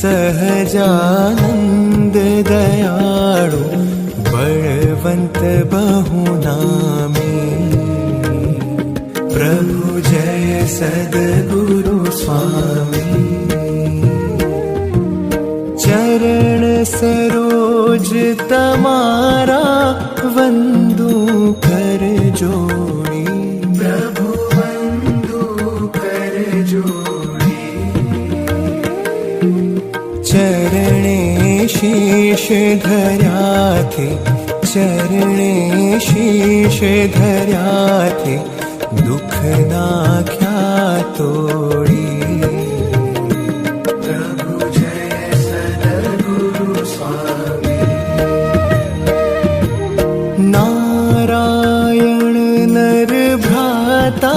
सहजानन्द दयाळु बळवन्त बहुनामी प्रभु जय सद्गुरु स्वामी। चरण सरोज तमारा वन्दु कर जोड़ी। प्रभु वन्दु कर चरणे शीश धर्याथे चरणे शीश धर्याथे दुःख नाख्या तोडी। प्रभु जय सद्गुरु स्वामी। नारायण नर भ्राता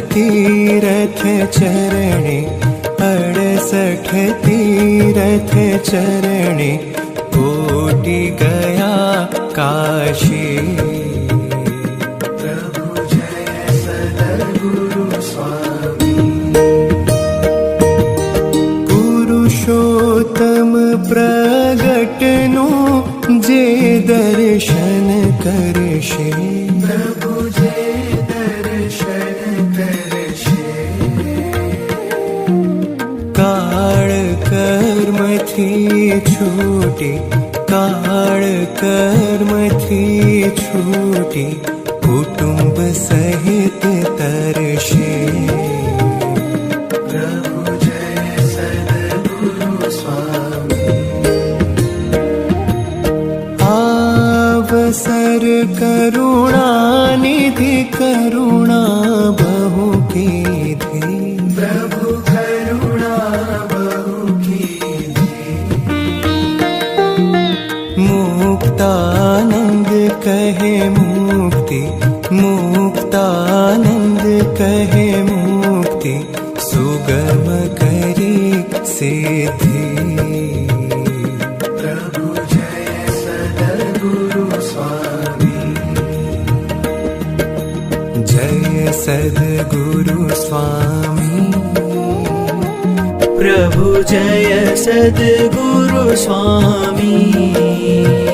तीरथ चरणे अड़सठ तीरथ चरणे कोटि गया काशी। प्रभु जय सद्गुरु स्वामी। पुरुषोत्तम प्रगटनु जे दर्शन करशे कर्मथी छूटी काळ कर्मथी छूटी कुटुंब सहित तरशे। प्रभु जय सद्गुरु स्वामी। आवसर करुणा निधि करुणा बहु कीधी मुक्ति मुक्तानंद कहे मुक्ति सुगम करी सिद्धि। प्रभु जय सद्गुरु स्वामी। जय सद्गुरु स्वामी। प्रभु जय सद्गुरु स्वामी।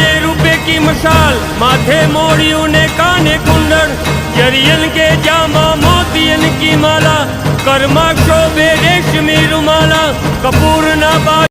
ने रुपए की मशाल माथे मोड़ियों ने काने कुंडल जरियन के जामा मोतियन की माला कर्मा शोभे रेशमी रुमाला कपूर ना बा